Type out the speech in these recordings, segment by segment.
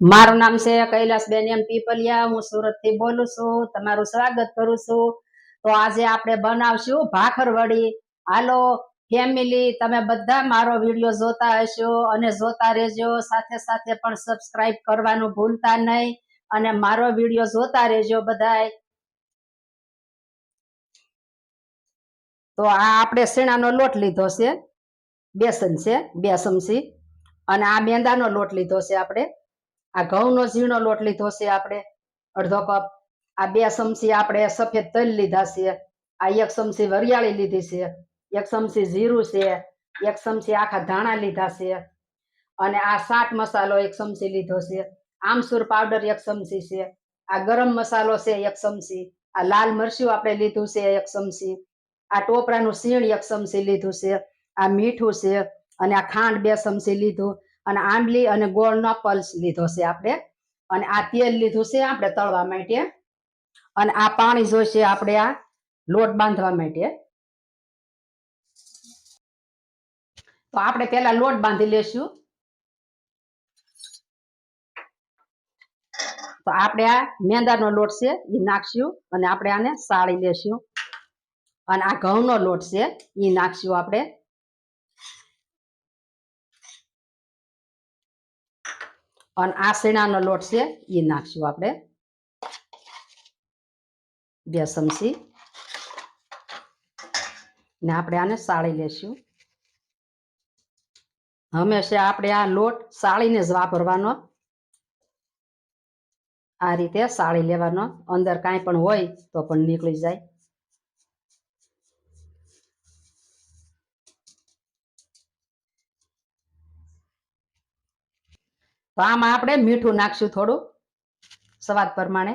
મારું નામ છે કૈલાસબેન એમ પીપલિયા. હું સુરતથી બોલું છું. તમારું સ્વાગત કરું છું. તો આજે આપણે બનાવશું ભાખરવડી હાલો, ફેમિલી, તમે બધા મારો વીડિયો જોતા હશો અને જોતા રહેજો. સાથે સાથે પણ સબસ્ક્રાઇબ કરવાનું ભૂલતા નહીં અને મારો વીડિયો જોતા રહેજો બધાય. તો આ આપણે શીણાનો લોટ લીધો છે. બેસન છે, બે ચમચી. અને આ મેંદાનો લોટ લીધો છે આપણે. આ ઘઉંનો ઝીણો લોટ લીધો છે આપણે. અડધો કપ. આ બે ચમચી આપણે સફેદ તલ લીધા છે. આ એક ચમચી વરિયાળી લીધી છે. એક ચમચી જીરું છે. એક ચમચી આખા ધાણા લીધા છે. અને આ સાત મસાલો એક ચમચી લીધો છે. આમસૂર પાવડર એક ચમચી છે. આ ગરમ મસાલો છે એક ચમચી. આ લાલ મરચું આપણે લીધું છે એક ચમચી. આ ટોપરાનું સીણ એક ચમચી લીધું છે. આ મીઠું છે. અને આ ખાંડ બે ચમચી લીધું. અને આંબલી અને ગોળનો પલ્સ લીધો છે આપણે. અને આ તેલ લીધું છે આપણે તળવા માટે. અને આ પાણી જોઈશે આપણે આ લોટ બાંધવા માટે. તો આપણે પેલા લોટ બાંધી લેશું. તો આપણે આ મેંદાનો લોટ છે એ નાખશું અને આપણે આને સાળી લેશું. અને આ ઘઉંનો લોટ છે એ નાખશું આપણે. અને આ શેણાનો લોટ છે એ નાખશું આપણે. બે ચમચી. ને આપણે આને સાળી લેશું. હંમેશા આપણે આ લોટ સાળીને જ વાપરવાનો. આ રીતે સાળી લેવાનો. અંદર કાંઈ પણ હોય તો પણ નીકળી જાય. તો આમાં આપણે મીઠું નાખશું થોડું, સ્વાદ પ્રમાણે.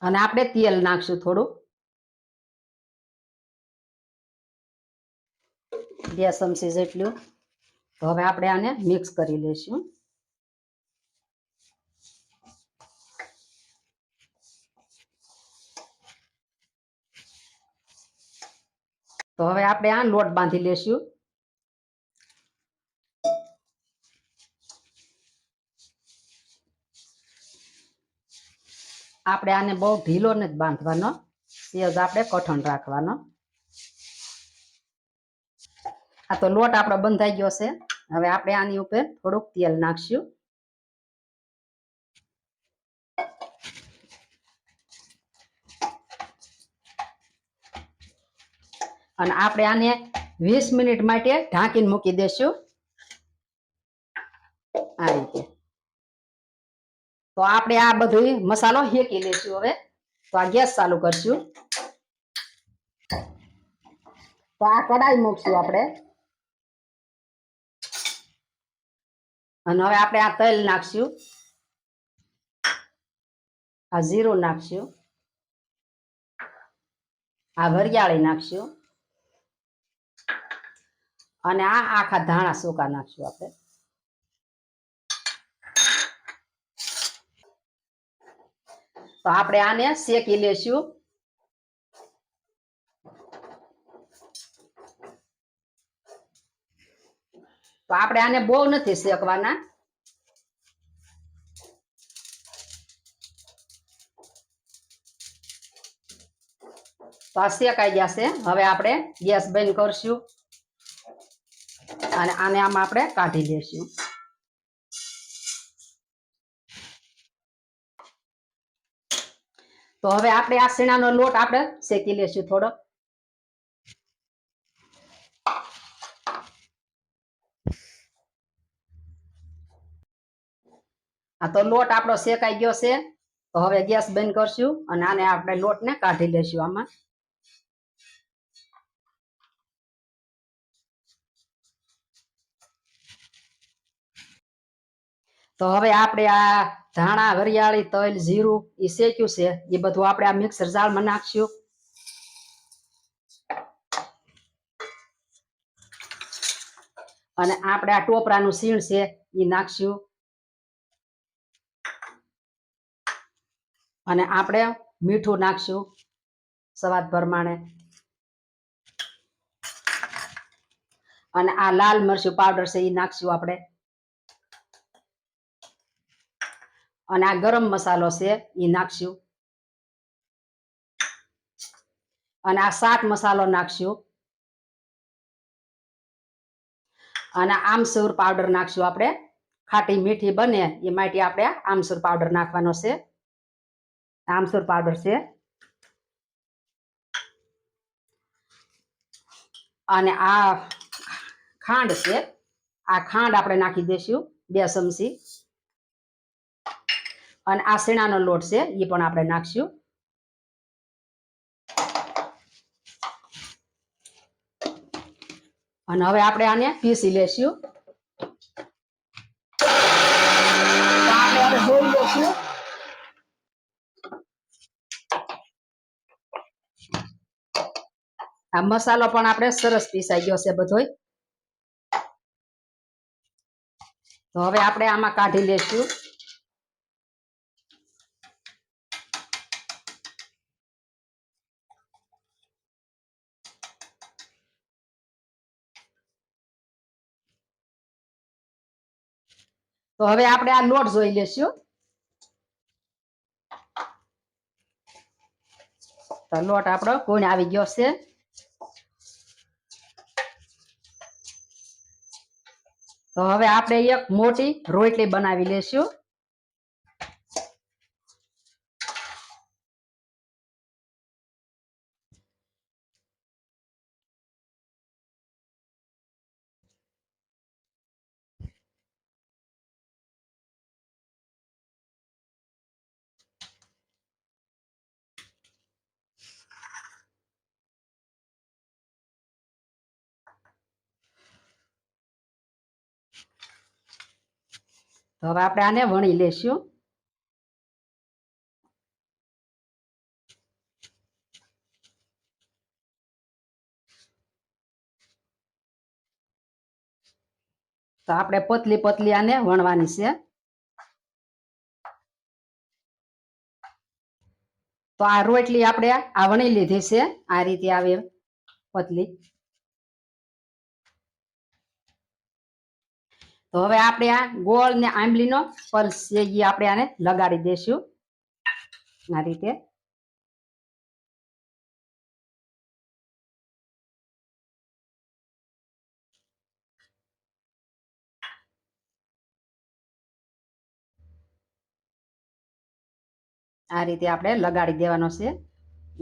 અને આપણે તેલ નાખશું થોડું. બે ચમચી જેટલું. તો હવે આપણે આને મિક્સ કરી લઈશું. તો હવે આપણે આ લોટ બાંધી લેશું. આપણે આને બહુ ઢીલો ને જ બાંધવાનો. સેજ આપણે કઠણ રાખવાનો. આ તો લોટ આપણો બંધાઈ ગયો છે. હવે આપણે આની ઉપર થોડુંક તેલ નાખશું. અને આપણે આને વીસ મિનિટ માટે ઢાંકીને મૂકી દેશું. આ રીતે. તો આપણે આ બધું મસાલો હેકી લેશું હવે. તો આ ગેસ ચાલુ કરશું. તો આ કડાઈ મૂકશું આપણે. અને હવે આપણે આ તેલ નાખશું. આ જીરું નાખશું. આ વરિયાળી નાખશું. અને આ આખા ધાણા સૂકા નાખશું આપણે. તો આપણે આને શેકી લેશું. તો આપણે આને બહુ નથી શેકવાના. તો આ શેકાઈ જશે હવે આપણે ગેસ બંધ કરશું. અને આને આમ આપણે કાઢી લેશું. તો હવે આપણે આ શેણાનો લોટ આપણે શેકી લેશું થોડો. આ તો લોટ આપણો શેકાઈ ગયો છે. તો હવે ગેસ બંધ કરશું અને આને આપણે લોટને કાઢી લેશું આમાં. તો હવે આપણે આ ધાણા, વરિયાળી, તલ, જીરું એ શેક્યું છે. એ બધું આપણે આ મિક્સર જાળમાં નાખશું. અને આપણે આ ટોપરાનું સીણ છે એ નાખશું. અને આપણે મીઠું નાખશું સ્વાદ પ્રમાણે. અને આ લાલ મરચું પાવડર છે એ નાખશું આપણે. અને આ ગરમ મસાલો છે એ નાખશું. અને આ શાક મસાલો નાખશું. અને આમસૂર પાવડર નાખશું આપણે. ખાટી મીઠી બને, એ માટે આપણે આમસૂર પાવડર નાખવાનો છે. આમસૂર પાવડર છે. અને આ ખાંડ છે, આ ખાંડ આપણે નાખી દઈશું બે ચમચી. અને આ શેણાનો લોટ છે એ પણ આપણે નાખશું. અને હવે આપણે આને પીસી લેશું. આ મસાલો પણ આપણે સરસ પીસાઈ ગયો છે બધોય. તો હવે આપણે આમાં કાઢી લેશું. તો હવે આપણે આ લોટ જોઈ લેશું. તો લોટ આપણો કોણ આવી ગયો છે. તો હવે આપણે એક મોટી રોટલી બનાવી લેશું. તો હવે આપણે આને વણી લેશું. તો આપણે પતલી પતલી આને વણવાની છે. તો આ રોટલી આપણે આ વણી લીધી છે. આ રીતે આવે પતલી. તો હવે આપણે આ ગોળ ને આંબલીનો પલ્સ છે એ આપણે આને લગાડી દેશું. આ રીતે. આ રીતે આપણે લગાડી દેવાનો છે.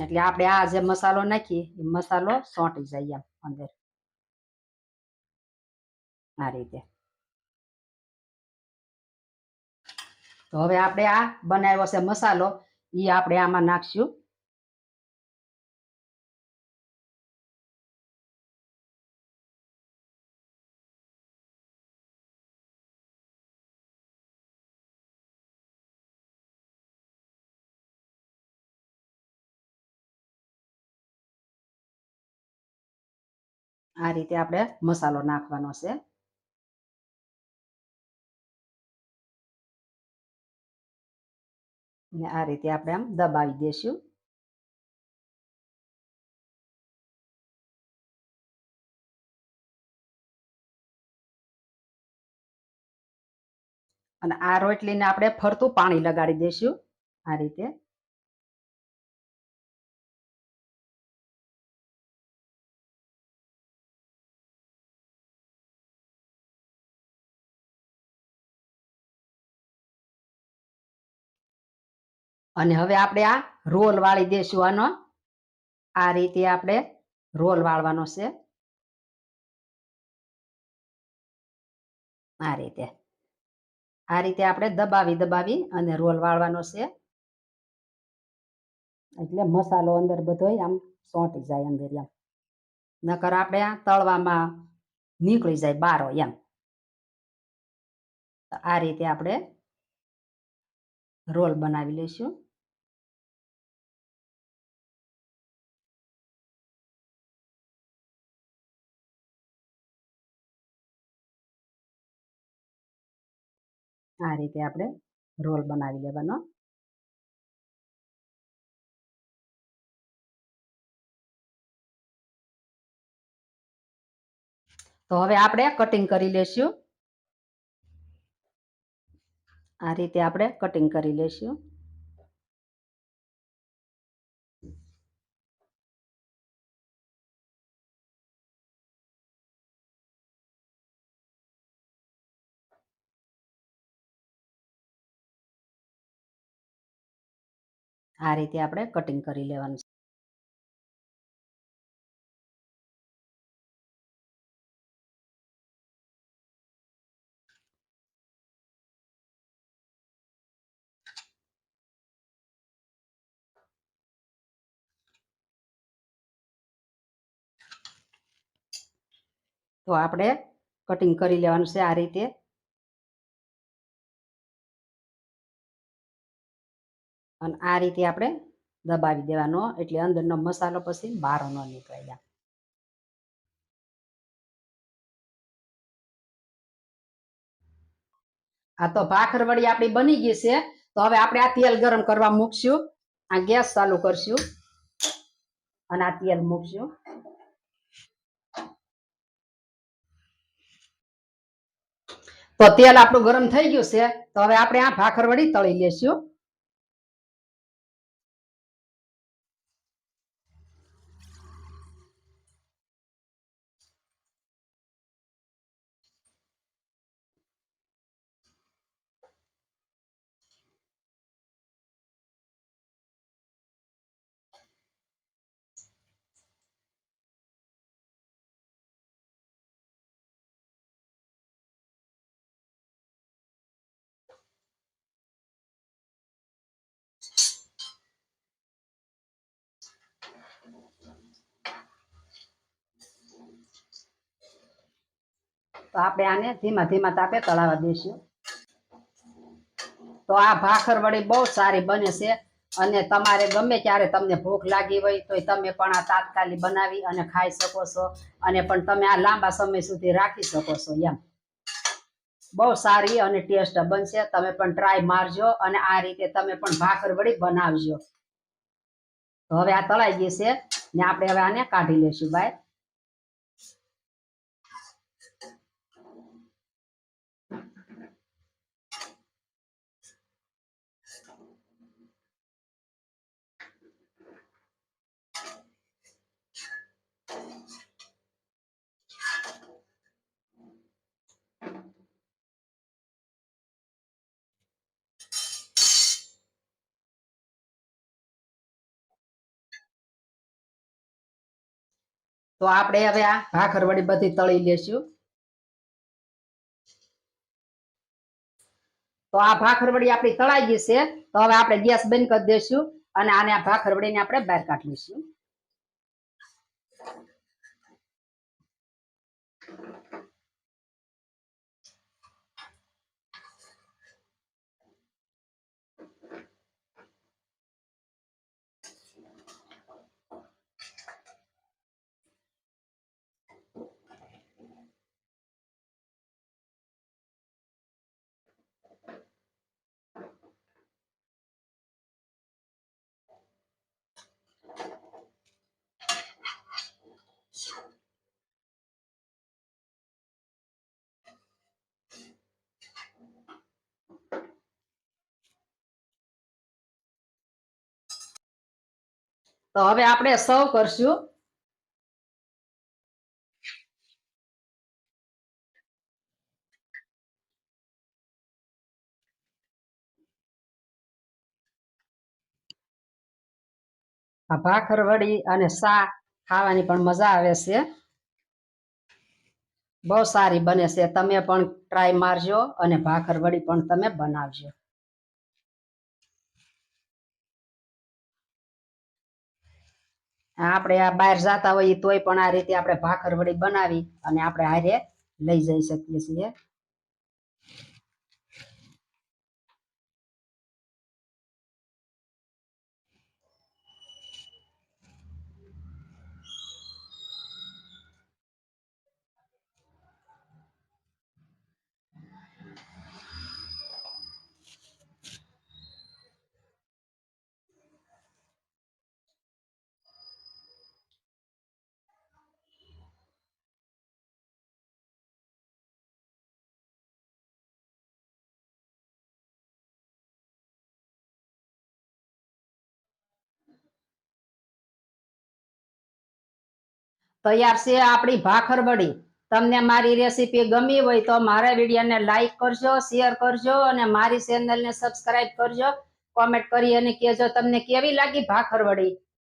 એટલે આપણે આ જે મસાલો નાખીએ, એ મસાલો સોંટી જાય આમ અંદર. આ રીતે. તો હવે આપણે આ બનાવ્યો છે મસાલો એ આપણે આમાં નાખશું. આ રીતે આપણે મસાલો નાખવાનો છે. ને આ રીતે આપણે આમ દબાવી દેશું. અને આ રોટલીને આપણે ફરતું પાણી લગાડી દઈશું આ રીતે. અને હવે આપણે આ રોલ વાળી દેશું આનો આ રીતે આપણે રોલ વાળવાનો છે. આ રીતે. આ રીતે આપણે દબાવી દબાવી અને રોલ વાળવાનો છે. એટલે મસાલો અંદર બધો આમ સોંટી જાય અંદર એમ. નકર આપણે આ તળવામાં નીકળી જાય બારો એમ. આ રીતે આપણે રોલ બનાવી લઈશું. આ રીતે આપણે રોલ બનાવી લેવાનો. તો હવે આપણે કટિંગ કરી લેશું. આ રીતે આપણે કટિંગ કરી લેશું. આ રીતે આપણે કટિંગ કરી લેવાનું છે. તો આપણે કટિંગ કરી લેવાનું છે આ રીતે અને આ રીતે આપણે દબાવી દેવાનો, એટલે અંદરનો મસાલો પછી બહાર ન નીકળી જાય આ તો ભાખર વળી આપણી બની ગઈ છે. તો હવે આપણે આ તેલ ગરમ કરવા મૂકશું. આ ગેસ ચાલુ કરશું. અને આ તેલ મૂકશું. તો તેલ આપણું ગરમ થઈ ગયું છે. તો હવે આપણે આ ભાખર વળી તળી લેશું. તો આપણે આને ધીમા ધીમા તાપે તળાવવા દઈશું. તો આ ભાખર વળી બહુ સારી બને છે અને તમારે ગમે ત્યારે તમને ભૂખ લાગી હોય તો તમે પણ આ તાત્કાલિક બનાવી અને ખાઈ શકો છો અને પણ તમે આ લાંબા સમય સુધી રાખી શકો છો એમ. બહુ સારી અને ટેસ્ટ બનશે. તમે પણ ટ્રાય મારજો અને આ રીતે તમે પણ ભાખર વળી બનાવજો. તો હવે આ તળાઈ ગઈ છે ને આપણે હવે આને કાઢી લેશું ભાઈ તો આપણે હવે આ ભાખર વળી બધી તળી લેશું. તો આ ભાખર વળી આપણી તળાઈ ગઈ છે. તો હવે આપણે ગેસ બંધ કરી દઈશું અને આને આ ભાખર વળીને આપણે બહાર કાઢી લઈશું. તો હવે આપણે સર્વ કરશું. આ ભાખર વડી અને શાક ખાવાની પણ મજા આવે છે. બહુ સારી બને છે. તમે પણ ટ્રાય મારજો અને ભાખર વડી પણ તમે બનાવજો. આપણે આ બહાર જતા હોઈએ તોય પણ આ રીતે આપણે ભાખર વડી બનાવી અને આપણે હારે લઈ જઈ શકીએ છીએ. તૈયાર છે આપણી ભાખર વડી. તમને મારી રેસીપી ગમી હોય તો મારા વિડીયોને લાઈક કરજો શેર કરજો અને મારી ચેનલને સબસ્ક્રાઇબ કરજો. કોમેન્ટ કરી અને કહેજો તમને કેવી લાગી ભાખર વડી.